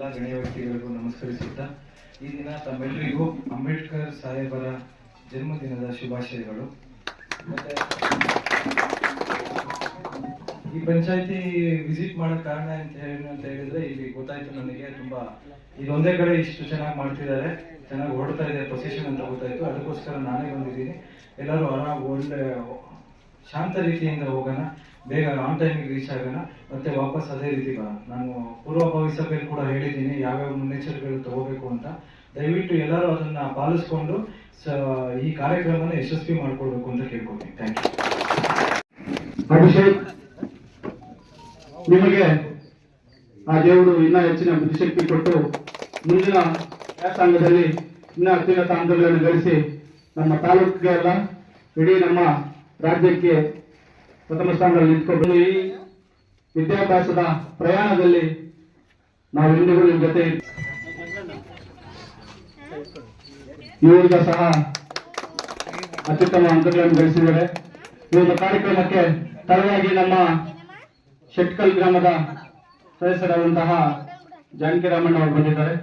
ಎಲ್ಲ ಗಣ್ಯ ವ್ಯಕ್ತಿಗಳಿಗೂ ನಮಸ್ಕರಿಸುತ್ತಾ, ಈ ದಿನ ತಮ್ಮೆಲ್ಲರಿಗೂ ಅಂಬೇಡ್ಕರ್ ಸಾಹೇಬರ ಜನ್ಮದಿನದ ಶುಭಾಶಯಗಳು. ಮತ್ತೆ ಈ ಪಂಚಾಯತಿ ವಿಸಿಟ್ ಮಾಡೋ ಕಾರಣ ಅಂತ ಅಂತ ಹೇಳಿದ್ರೆ, ಇಲ್ಲಿ ಗೊತ್ತಾಯ್ತು ನನಗೆ ತುಂಬಾ ಇದೊಂದೇ ಕಡೆ ಇಷ್ಟು ಚೆನ್ನಾಗಿ ಮಾಡ್ತಿದ್ದಾರೆ. ಚೆನ್ನಾಗಿ ಓಡ್ತಾ ಇದೆ ಪೊಸಿಷನ್ ಅಂತ ಗೊತ್ತಾಯ್ತು. ಅದಕ್ಕೋಸ್ಕರ ನಾನೇ ಬಂದಿದ್ದೀನಿ. ಎಲ್ಲರೂ ಆರಾಮ್, ಒಳ್ಳೆ ಶಾಂತ ರೀತಿಯಿಂದ ಹೋಗೋಣ, ಬೇಗ ಆನ್ ಟೈಮಿಗೆ ರೀಚ್ ಆಗೋಣ, ಮತ್ತೆ ವಾಪಸ್ ಅದೇ ರೀತಿ ಬರೋಣ. ನಾನು ಪೂರ್ವಭಾವಿ ಸಭೆಯಲ್ಲಿ ಕೂಡ ಹೇಳಿದ್ದೀನಿ, ಯಾವ್ಯಾವ ಮುನ್ನೆಚ್ಚರಿಕೆಗಳು ತಗೋಬೇಕು ಅಂತ. ದಯವಿಟ್ಟು ಎಲ್ಲರೂ ಅದನ್ನ ಪಾಲಿಸ್ಕೊಂಡು ಈ ಕಾರ್ಯಕ್ರಮನ ಯಶಸ್ವಿ ಮಾಡ್ಕೊಳ್ಬೇಕು ಅಂತ ಕೇಳ್ಕೊತೀನಿ ಥ್ಯಾಂಕ್ ಯು ಅಭಿಷೇಕ್, ನಿಮಗೆ ಆ ದೇವರು ಇನ್ನ ಹೆಚ್ಚಿನ ಬುದ್ಧಿಶಕ್ತಿ ಕೊಟ್ಟು ಮುಂದಿನ ವ್ಯಾಸಂಗದಲ್ಲಿ ಇನ್ನ ಅತ್ಯುನ್ನತ ಅಂಗಗಳನ್ನು ಗಳಿಸಿ ನಮ್ಮ ತಾಲೂಕಿಗೆ ಎಲ್ಲ ಇಡೀ ನಮ್ಮ ರಾಜ್ಯಕ್ಕೆ ಪ್ರಥಮ ಸ್ಥಾನದಲ್ಲಿ ನಿಂತ್ಕೊಂಡು ಈ ವಿದ್ಯಾಭ್ಯಾಸದ ಪ್ರಯಾಣದಲ್ಲಿ ನಾವು ಇಂದಿಗೂ ನಿಮ್ಮ ಜೊತೆ ಇವರಿಗ ಸಹ ಅತ್ಯುತ್ತಮ ಅಂಕಗಳನ್ನು ಗಳಿಸಿದ್ದಾರೆ. ಈ ಒಂದು ಕಾರ್ಯಕ್ರಮಕ್ಕೆ ತರವಾಗಿ ನಮ್ಮ ಶೆಟ್ಕಲ್ ಗ್ರಾಮದ ಸದಸ್ಯರಾದಂತಹ ಜಾನಕಿ ರಾಮಣ್ಣ ಅವರು ಬಂದಿದ್ದಾರೆ.